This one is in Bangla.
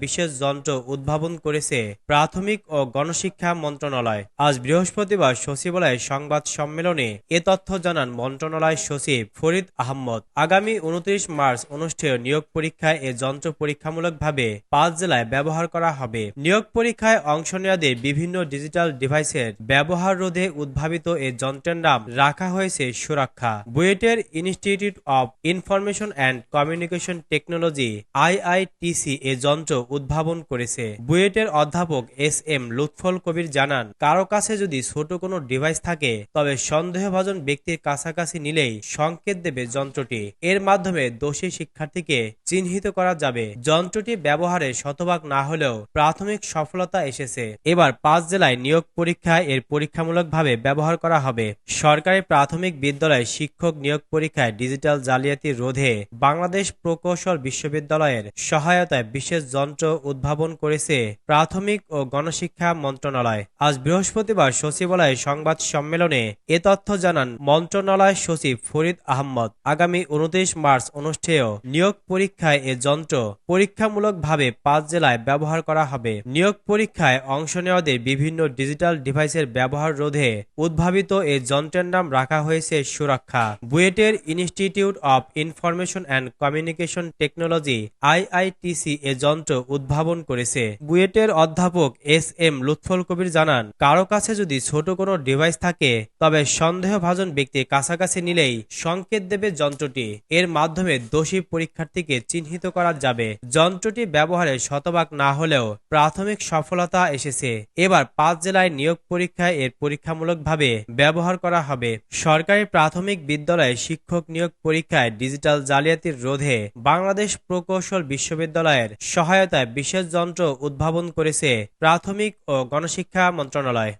বিশেষ যন্ত্র উদ্ভাবন করেছে প্রাথমিক ও গণশিক্ষা মন্ত্রণালয়। আজ বৃহস্পতিবার সচিবালয়ে সংবাদ সম্মেলনে এ তথ্য জানান মন্ত্রণালয় সচিব ফরিদ আহমদ। আগামী উনত্রিশ মার্চ অনুষ্ঠেয় নিয়োগ পরীক্ষায় এ যন্ত্র পরীক্ষামূলকভাবে পাঁচ জেলায় ব্যবহার করা হবে। নিয়োগ পরীক্ষায় অংশ নেওয়াদের বিভিন্ন ডিজিটাল ডিভাইসের ব্যবহার রোধে উদ্ভাবিত এ যন্ত্রের নাম রাখা হয়েছে সুরক্ষা। বুয়েটের institute of information and communication technology, IITC, এ যন্ত্র উদ্ভাবন করেছে। বুয়েটের অধ্যাপক এস এম লুৎফল কবির জানান, কারও কাছে যদি ছোট কোনো ডিভাইস থাকে, তবে সন্দেহভাজন ব্যক্তির কাছাকাছি নিলেই সংকেত দেবে যন্ত্রটি। এর মাধ্যমে দোষী শিক্ষার্থীকে চিহ্নিত করা যাবে। যন্ত্রটি ব্যবহারে শতভাগ না হলেও প্রাথমিক সফলতা এসেছে। এবার পাঁচ জেলায় নিয়োগ পরীক্ষায় এর পরীক্ষামূলকভাবে ব্যবহার করা হবে। সরকারি প্রাথমিক বিদ্যালয় শিক্ষক নিয়োগ পরীক্ষায় ডিজিটাল জালিয়াতি রোধে বাংলাদেশ প্রকৌশল বিশ্ববিদ্যালয়ের সহায়তায় বিশেষ যন্ত্র উদ্ভাবন করেছে প্রাথমিক ও গণশিক্ষা মন্ত্রণালয়। আজ বৃহস্পতিবার সচিবালয়ে সংবাদ সম্মেলনে এ তথ্য জানান মন্ত্রণালয় সচিব ফরিদ আহমদ। আগামী উনত্রিশ মার্চ অনুষ্ঠেয় নিয়োগ পরীক্ষায় এ যন্ত্র পরীক্ষামূলকভাবে পাঁচ জেলায় ব্যবহার করা হবে। নিয়োগ পরীক্ষায় অংশ নেওয়াদের বিভিন্ন ডিজিটাল ডিভাইসের ব্যবহার রোধে উদ্ভাবিত এ যন্ত্রের নাম রাখা হয়েছে সুরক্ষা। বুয়েটের institute of information and communication technology IITC এ যন্ত্র উদ্ভাবন করেছে। বুয়েটের অধ্যাপক এস এম লুৎফল কবির জানান, কারও কাছে যদি ছোট কোনো ডিভাইস থাকে, তবে সন্দেহভাজন ব্যক্তির কাছাকাছি নিলেই সংকেত দেবে যন্ত্রটি। এর মাধ্যমে দোষী পরীক্ষার্থীকে চিহ্নিত করা যাবে। যন্ত্রটি ব্যবহারে শতভাগ না হলেও প্রাথমিক সফলতা এসেছে। এবার পাঁচ জেলায় নিয়োগ পরীক্ষায় এর পরীক্ষামূলকভাবে ব্যবহার করা হবে। সরকারি প্রাথমিক বিদ্যালয়ে শিক্ষক নিয়োগ পরীক্ষায় ডিজিটাল জালিয়াতির রোধে বাংলাদেশ প্রকৌশল বিশ্ববিদ্যালয়ের সহায়তায় বিশেষ যন্ত্র উদ্ভাবন করেছে প্রাথমিক ও গণশিক্ষা মন্ত্রণালয়।